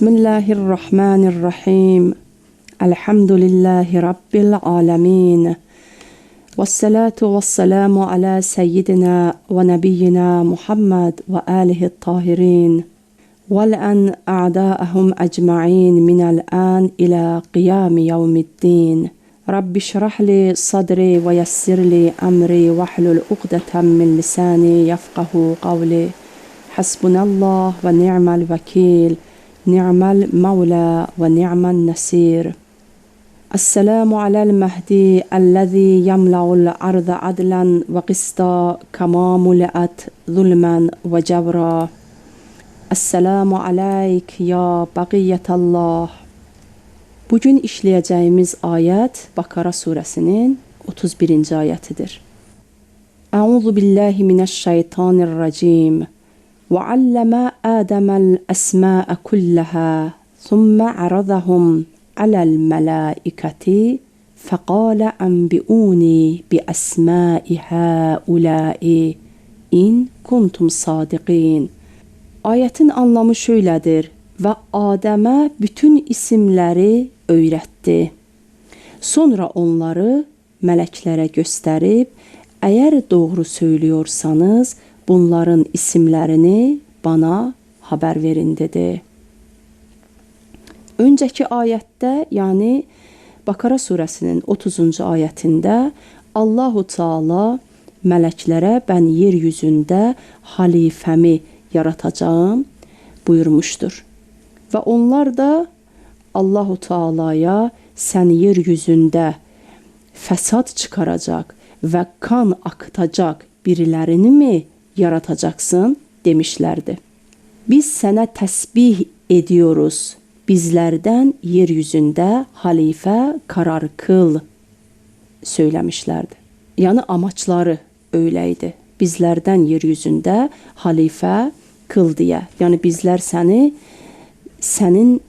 بسم الله الرحمن الرحيم. الحمد لله رب العالمين. والصلاة والسلام على سيدنا ونبينا محمد وآله الطاهرين. والأن أعداءهم أجمعين من الآن إلى قيام يوم الدين. رب اشرح لي صدري ويسر لي أمري واحلل عقدة من لساني يفقه قولي. حسبنا الله ونعم الوكيل. نعم المولى ونعم النصير السلام على المهدي الذي يملأ الأرض عدلا وقسطا كما ملأت ظلما وجبرا السلام عليك يا بقية الله Bugün işləyəcəyimiz ayət Bakara surəsinin 31-ci ayətidir. Əuzu billahi minəşşeytanirracim. وعلم آدم الأسماء كلها ثم عرضهم على الملائكة فقال أنبئوني بأسماء هؤلاء إن كنتم صادقين Ayetin anlamı şöylədir və Adəmə bütün isimləri öyrətdi. Sonra onları mələklərə göstərib, əgər doğru söylüyorsanız, bunların isimlerini bana haber verin dedi. Önceki ayette yani Bakara suresinin 30. ayetinde Allahu Teala meleklere ben yeryüzünde halifemi yaratacağım buyurmuştur. Ve onlar da Allahu Teala'ya sen yeryüzünde fesat çıkaracak ve kan akıtacak birilerini mi yaratacaksın demişlerdi. Biz sana tesbih ediyoruz. Bizlerden yeryüzünde halife karar kıl söylemişlerdi. Yani amaçları öyleydi. Bizlerden yeryüzünde halife kıl diye. Yani bizler seni senin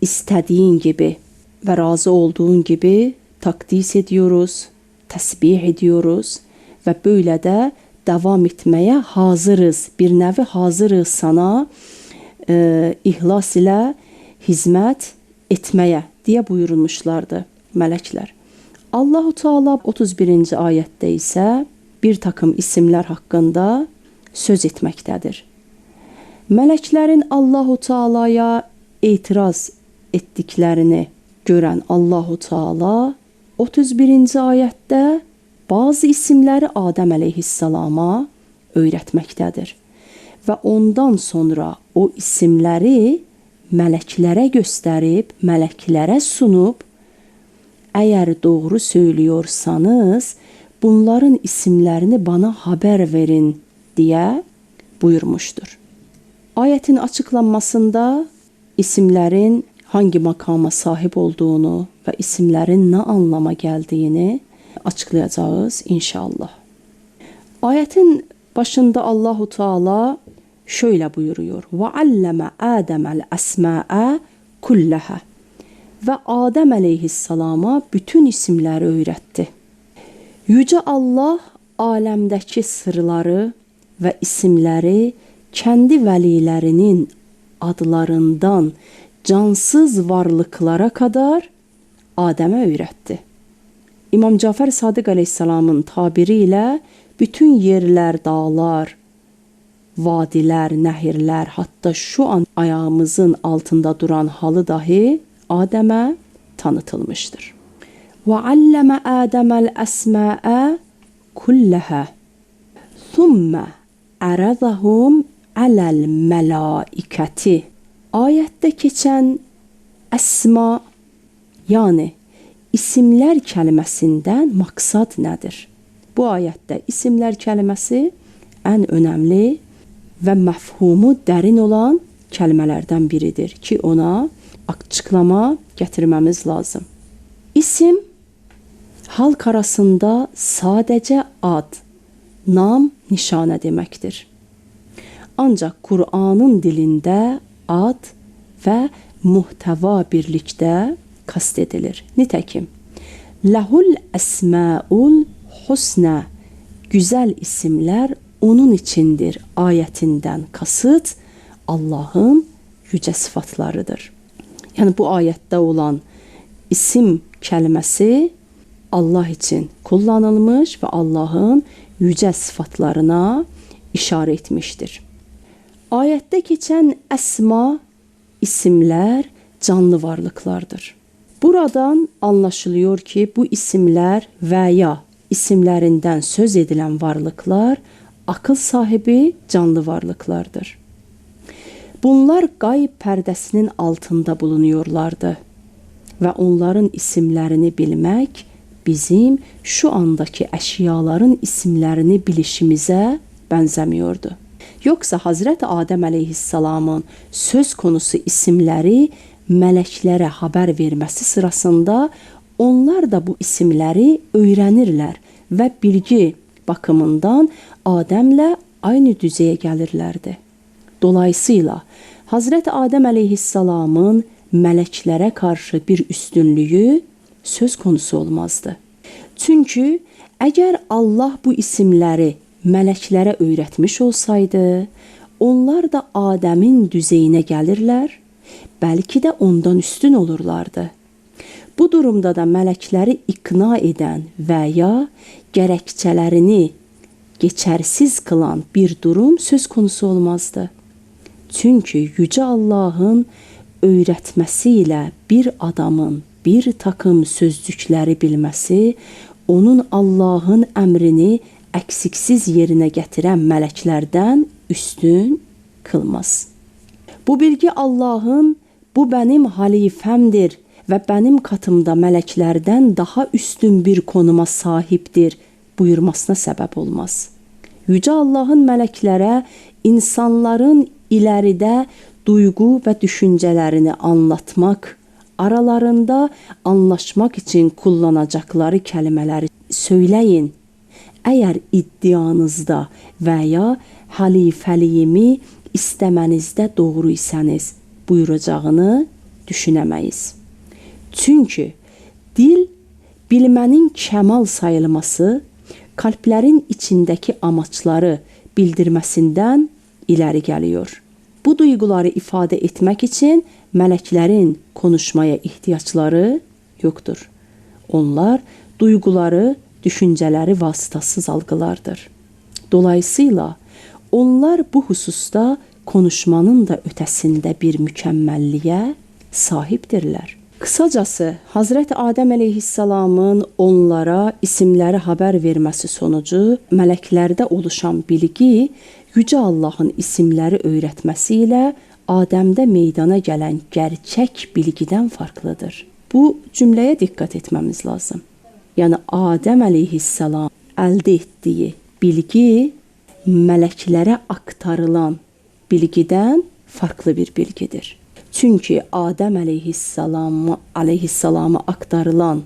istediğin gibi ve razı olduğun gibi takdis ediyoruz, tesbih ediyoruz ve böyle de devam etmeye hazırız. Bir nevi hazırız sana e, ihlas ile hizmet etmeye diye buyurulmuşlardı melekler. Allahu Teala 31. ayette ise bir takım isimler hakkında söz etmektedir. Meleklerin Allahu Teala'ya itiraz ettiklerini gören Allahu Teala 31. ayette bazı isimləri Adəm əleyhissalama öyrətməkdədir. Və ondan sonra o isimləri mələklərə göstərib, mələklərə sunub, əgər doğru söylüyorsanız, bunların isimlərini bana haber verin diye buyurmuştur. Ayetin açıklanmasında isimlerin hangi makama sahip olduğunu ve isimlerin ne anlama geldiğini açıklayacağız inşallah. Ayetin başında Allahu Teala şöyle buyuruyor. Ve alleme Adem'el esma'a kullaha. Ve Adem aleyhisselama bütün isimleri öğretti. Yüce Allah alemdeki sırları ve isimleri kendi vəlilərinin adlarından cansız varlıklara kadar Adem'e öğretti. İmam Cafer Sadık Aleyhisselam'ın tabiriyle bütün yerler, dağlar, vadiler, nehirler, hatta şu an ayağımızın altında duran halı dahi Adem'e tanıtılmıştır. Ve alleme Adem'el esma'e kulleha. Thumme aradahum alel melaiketi. Ayette geçen esma yani isimlər kəlməsindən maksat nədir? Bu ayətdə isimlər kəlməsi ən önəmli və məfhumu dərin olan kəlmələrdən biridir ki, ona açıqlama gətirməmiz lazım. İsim halk arasında sadəcə ad, nam, nişanə deməkdir. Ancaq Qur'anın dilində ad və muhtəva birlikdə kastedilir. Nitekim lahul esmaul husna güzel isimler onun içindir ayetinden kasıt Allah'ın yüce sıfatlarıdır. Yəni bu ayətdə olan isim kəlməsi Allah için kullanılmış ve Allah'ın yüce sıfatlarına işare etmiştir. Ayette geçen esma, isimler canlı varlıklardır. Buradan anlaşılıyor ki bu isimler veya isimlerinden söz edilen varlıklar akıl sahibi canlı varlıklardır. Bunlar gayb pərdəsinin altında bulunuyorlardı ve onların isimlerini bilmek bizim şu andaki əşyaların isimlərini bilişimizə bənzəmiyordu. Yoxsa Hazrət Adəm əleyhissalamın söz konusu isimləri mələklərə xəbər verməsi sırasında onlar da bu isimləri öyrənirlər və bilgi bakımından Adəmlə aynı düzeye gəlirlərdi. Dolayısıyla Hazrət Adəm əleyhissalamın mələklərə qarşı bir üstünlüyü söz konusu olmazdı. Çünkü eğer Allah bu isimleri meleklere öğretmiş olsaydı, onlar da Adem'in düzeyine gelirler, belki de ondan üstün olurlardı. Bu durumda da melekleri ikna eden veya gerekçelerini geçersiz kılan bir durum söz konusu olmazdı. Çünkü Yüce Allah'ın öğretmesiyle bir adamın bir takım sözcükləri bilməsi onun Allahın əmrini əksiksiz yerinə gətirən mələklərdən üstün kılmaz. Bu bilgi Allahın bu benim halifəmdir və benim katımda mələklərdən daha üstün bir konuma sahibdir buyurmasına səbəb olmaz. Yüce Allahın mələklərə insanların ileride duygu və düşüncələrini anlatmaq aralarında anlaşmak için kullanacakları kelimeleri söyleyin. Eğer iddianızda veya halifəliyimi istemənizdə doğru isəniz buyuracağını düşünemeyiz. Çünkü dil bilmenin kemal sayılması, kalplerin içindeki amaçları bildirmesinden ileri geliyor. Bu duyguları ifade etmek için meleklerin konuşmaya ihtiyaçları yoktur. Onlar duyguları, düşünceleri vasıtasız algılardır. Dolayısıyla onlar bu hususta konuşmanın da ötesinde bir mükemmelliğe sahiptirler. Kısacası Hazreti Adem Aleyhisselam'ın onlara isimleri haber vermesi sonucu meleklerde oluşan bilgi Yüce Allah'ın isimleri öğretmesiyle Adem'de meydana gelen gerçek bilgiden farklıdır. Bu cümleye dikkat etmemiz lazım. Yani Adem aleyhisselam elde ettiği bilgi meleklere aktarılan bilgiden farklı bir bilgidir. Çünkü Adem aleyhisselam aleyhisselama aktarılan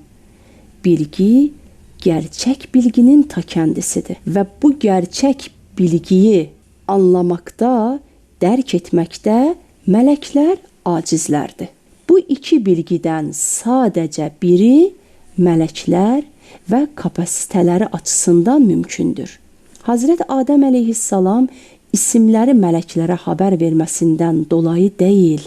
bilgi gerçek bilginin ta kendisidir ve bu gerçek bilgiyi anlamakta dərk etməkdə mələklər acizlərdir. Bu iki bilgidən sadəcə biri mələklər və kapasiteləri açısından mümkündür. Hazret Adəm əleyhissalam isimləri mələklərə xəbər verməsindən dolayı deyil,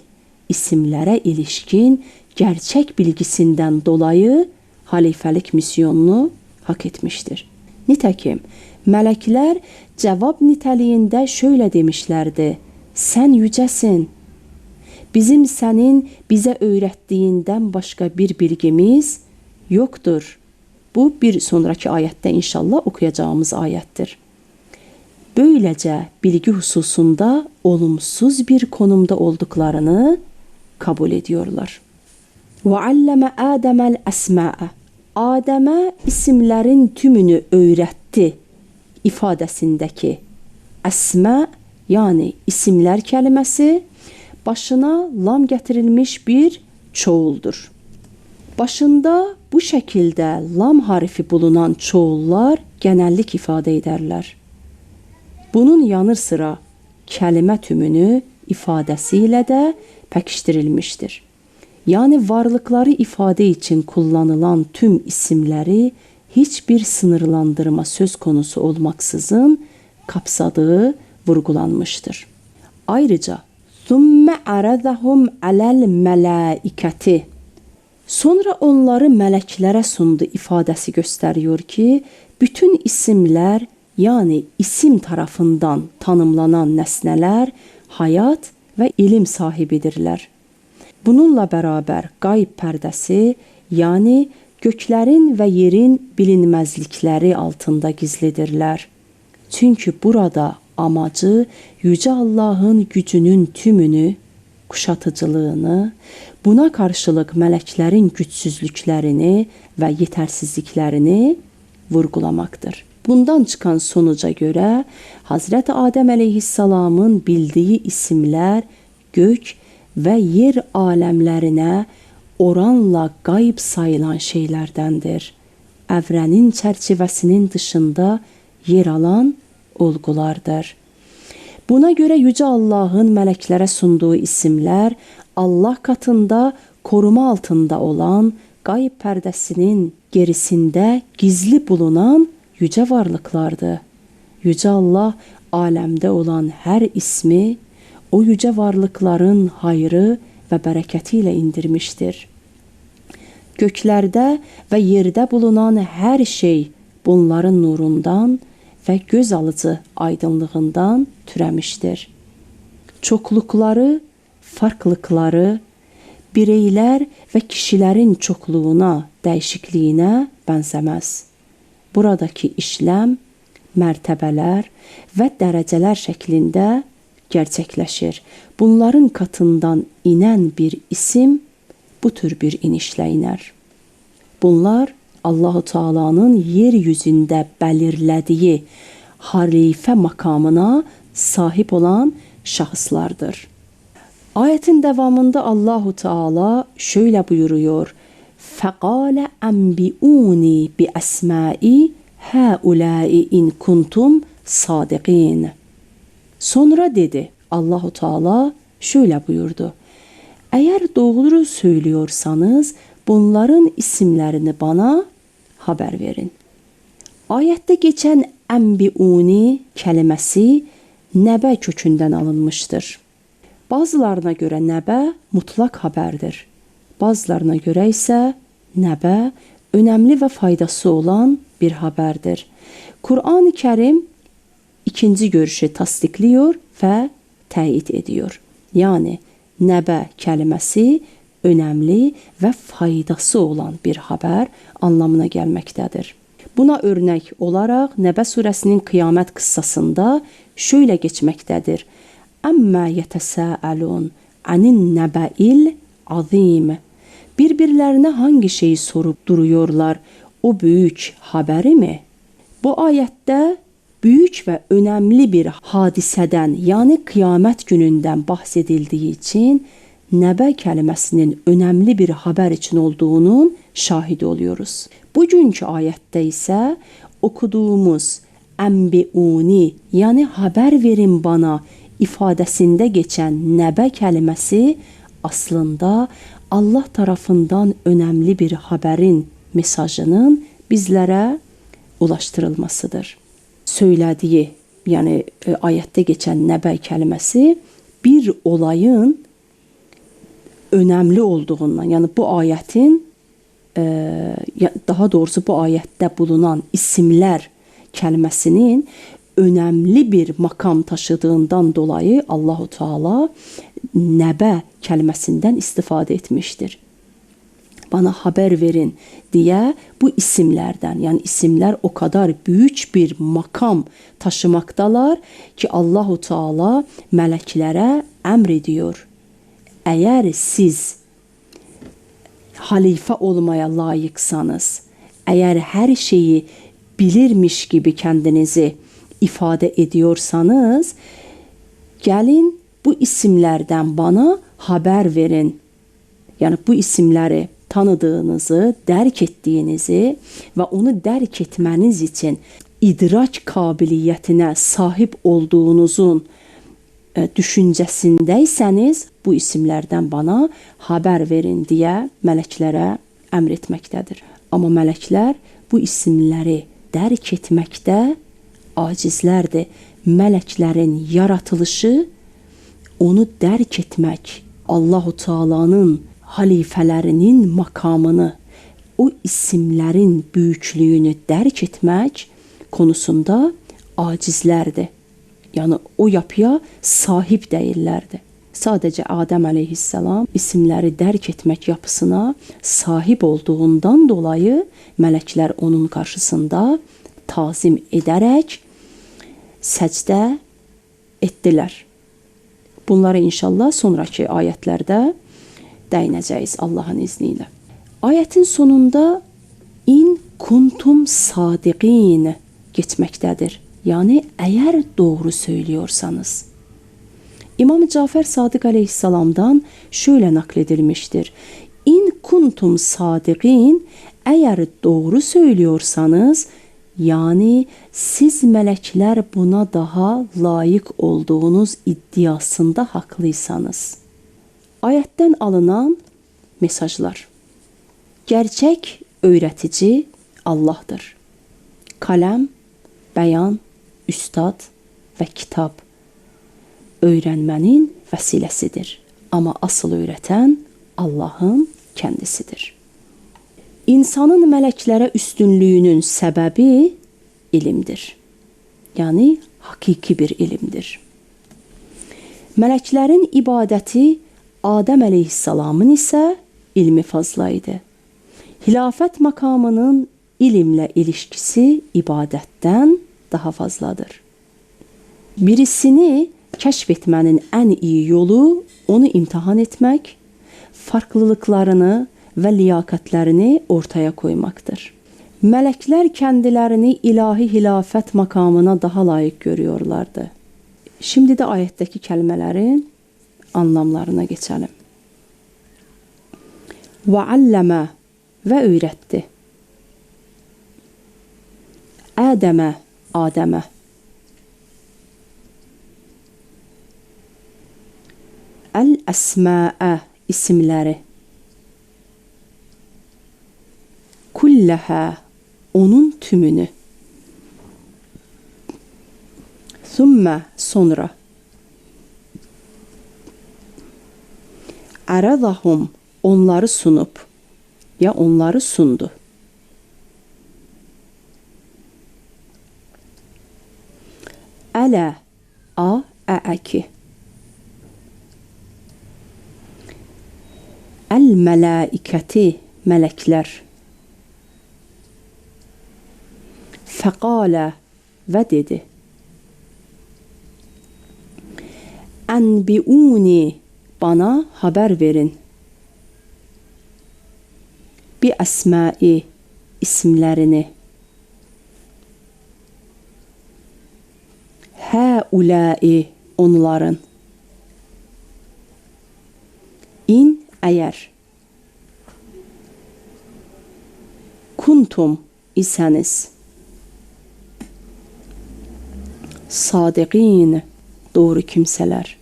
isimlərə ilişkin gerçək bilgisindən dolayı halifəlik misyonunu hak etmiştir. Nitekim mələklər cevap nitəliyində şöyle demişlerdi: Sen yücesin. Bizim senin bize öğrettiğinden başka bir bilgimiz yoktur. Bu bir sonraki ayette inşallah okuyacağımız ayettir. Böylece bilgi hususunda olumsuz bir konumda olduklarını kabul ediyorlar. Alleme Adem'el esma'e. Adem'e isimlerin tümünü öğretti ifadesindeki esma yani isimler kelimesi başına lam getirilmiş bir çoğuldur. Başında bu şekilde lam harfi bulunan çoğullar genellik ifade ederler. Bunun yanı sıra kelime tümünü ifadesiyle de pekiştirilmiştir. Yani varlıkları ifade için kullanılan tüm isimleri hiçbir sınırlandırma söz konusu olmaksızın kapsadığı vurgulanmıştır. Ayrıca Thumma aradahum alal melaikati. Sonra onları mələklərə sundu ifadəsi gösteriyor ki, bütün isimlər, yani isim tarafından tanımlanan nesneler hayat ve ilim sahibidirlər. Bununla beraber qayb pərdəsi, yani göklerin ve yerin bilinmezlikleri altında gizlidirlər. Çünkü burada amacı Yüce Allah'ın gücünün tümünü, kuşatıcılığını, buna karşılık mələklərin gücsüzlüklərini və yetərsizliklərini vurgulamaktır. Bundan çıkan sonuca göre Hazreti Adem aleyhisselamın bildiği isimler gök ve yer alemlerine oranla qayb sayılan şeylərdəndir. Əvrənin çərçivəsinin dışında yer alan olgulardır. Buna göre Yüce Allah'ın meleklere sunduğu isimler Allah katında koruma altında olan gayb pərdəsinin gerisinde gizli bulunan yüce varlıklardı. Yüce Allah alemde olan her ismi o yüce varlıkların hayrı ve bereketiyle indirmiştir. Göklerde ve yerde bulunan her şey bunların nurundan ve göz alıcı aydınlığından türemiştir. Çoklukları, farklılıkları, bireyler ve kişilerin çokluğuna, değişikliğine benzemez. Buradaki işlem mərtəbələr və dərəcələr şəklində gerçəkləşir. Bunların katından inen bir isim bu tür bir inişlə iner. Bunlar Allahu Teala'nın yeryüzünde belirlediği halife makamına sahip olan şahıslardır. Ayetin devamında Allahu Teala şöyle buyuruyor. Enbiuni bi esmai haulai in kuntum sadikin. Sonra dedi Allahu Teala şöyle buyurdu. Eğer doğru söylüyorsanız bunların isimlerini bana haber verin. Ayette geçen enbiuni kelimesi nebe kökünden alınmıştır. Bazılarına göre nebe mutlak haberdir. Bazılarına göre ise nebe önemli ve faydası olan bir haberdir. Kur'an-ı Kerim ikinci görüşü tasdikliyor ve teyit ediyor. Yani nebe kelimesi önemli ve faydası olan bir haber anlamına gelmektedir. Buna örnek olarak Nebe suresinin kıyamet kıssasında şöyle geçmektedir. Amma yetesâelûn anin nebe'il azim. Birbirlerine hangi şeyi sorup duruyorlar? O büyük haberi mi? Bu ayette büyük ve önemli bir hadiseden yani kıyamet gününden bahsedildiği için nebe kelimesinin önemli bir haber için olduğunun şahidi oluyoruz. Bugünkü ayette ise okuduğumuz enbiuni yani haber verin bana ifadesinde geçen nebe kelimesi aslında Allah tarafından önemli bir haberin mesajının bizlere ulaştırılmasıdır. Söylediği yani e, ayette geçen nebe kelimesi bir olayın önemli olduğundan yani bu ayetin e, daha doğrusu bu ayette bulunan isimler kelimesinin önemli bir makam taşıdığından dolayı Allahu Teala nebe kelimesinden istifade etmiştir. Bana haber verin diye bu isimlerden yani isimler o kadar büyük bir makam taşımaktalar ki Allahu Teala meleklere emrediyor. Eğer siz halife olmaya layıksanız, eğer her şeyi bilirmiş gibi kendinizi ifade ediyorsanız, gelin bu isimlerden bana haber verin. Yani bu isimleri tanıdığınızı, derk ettiğinizi ve onu derk etmeniz için idrak kabiliyetine sahip olduğunuzun e, düşüncəsindəysəniz bu isimlərdən bana haber verin diye meleklere emretmektedir. Ama melekler bu isimleri dərk etməkdə acizlərdir. Mələklərin yaratılışı onu dərk etmək, Allahu Taala'nın halifələrinin makamını, o isimlərin böyüklüyünü dərk etmək konusunda acizlərdir. Yəni o yapıya sahib deyillərdi. Sadəcə Adəm əleyhissalam isimləri dərk etmək yapısına sahib olduğundan dolayı mələklər onun qarşısında tazim edərək səcdə etdilər. Bunları inşallah sonrakı ayətlərdə dəyinəcəyik Allahın izni ilə. Ayətin sonunda in kuntum sadiqin getməkdədir. Yəni əgər doğru söylüyorsanız. İmam Cafer Sadık aleyhisselamdan şöyle nakledilmiştir. İn kuntum sadiqin eğer doğru söylüyorsanız yani siz melekler buna daha layık olduğunuz iddiasında haklıysanız. Ayetten alınan mesajlar. Gerçek öğretici Allah'tır. Kalem, beyan, üstad ve kitap öğrenmenin vesilesidir. Ama asıl öğreten Allah'ın kendisidir. İnsanın meleklere üstünlüğünün sebebi ilimdir. Yani hakiki bir ilimdir. Meleklerin ibadeti Adem aleyhisselamın ise ilmi fazlaydı. Hilafet makamının ilimle ilişkisi ibadetten daha fazladır. Birisini kəşf en iyi yolu onu imtihan etmek, farklılıklarını ve liyakətlərini ortaya koymaktır. Melekler kendilerini ilahi hilafet makamına daha layık görüyorlardı. Şimdi de ayetteki kelimelerin anlamlarına geçelim. Ve alleme ve öğretti. Adem'e, Adem'e El-esma'e isimleri. Kulleha onun tümünü. Thumme sonra. Aradahum onları sunup ya onları sundu. Ala a a ki. El melaiketi melekler. Fekale ve dedi. Enbiuni bana haber verin. Bir esmai isimlerini. Haulai onların. İn eğer kuntum iseniz sadiqin doğru kimseler.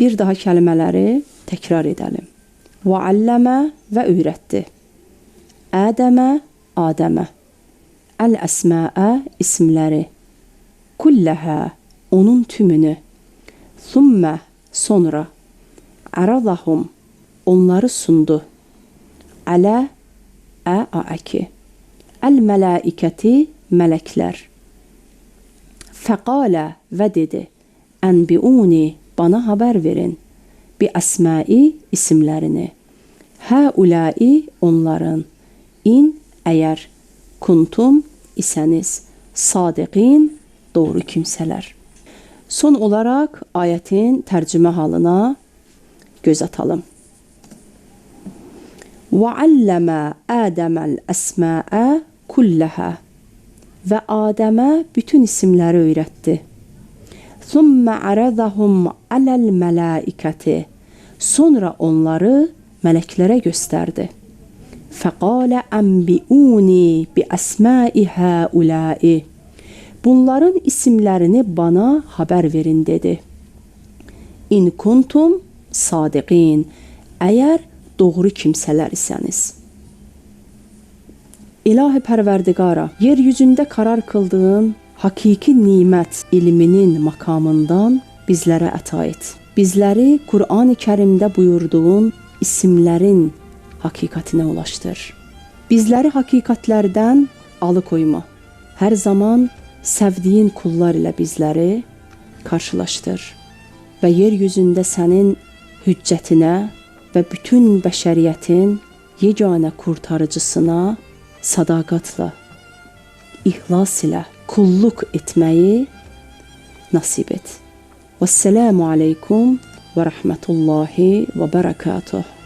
Bir daha kelimeleri tekrar edelim. Ve alleme ve öğretti. Adem'e, Adem'e. El esma'e isimleri. Kulleha onun tümünü. Thumme Sonra aradahum onları sundu. A aaki. El melaiketi melekler. Fekale ve dedi. Enbiuni bana haber verin. Bi esmai isimlerini. Haulai onların. İn eğer kuntum iseniz. Sadiqin doğru kimseler.'' Son olarak ayetin tercüme halına göz atalım. وَعَلَّمَ آدَمَ الْأَسْمَاءَ kulləhə və Adəmə bütün isimləri öyrətdi. Thumma aradahum aləl mələikəti. Sonra onları mələklərə göstərdi. Fəqalə ənbiuni bi əsmai həulai. Bunların isimlərini bana xəbər verin dedi. İn kuntum sadiqin. Əgər doğru kimsələr isəniz.'' İlahi perverdigara, yeryüzünde karar kıldığın hakiki nimət ilminin makamından bizlərə əta et. Bizləri Qur'an-ı Kərimdə buyurduğun isimlərin hakikatine ulaştır. Bizləri hakikatlərdən alıkoyma. Hər zaman sevdiyin kullar ilə bizləri karşılaştır və yeryüzündə sənin hüccətinə və bütün bəşəriyyətin yeganə kurtarıcısına sadaqatla, ihlas ilə kulluk etməyi nasib et. Vəssalamu aleykum və rəhmətullahi və bərəkatuhu.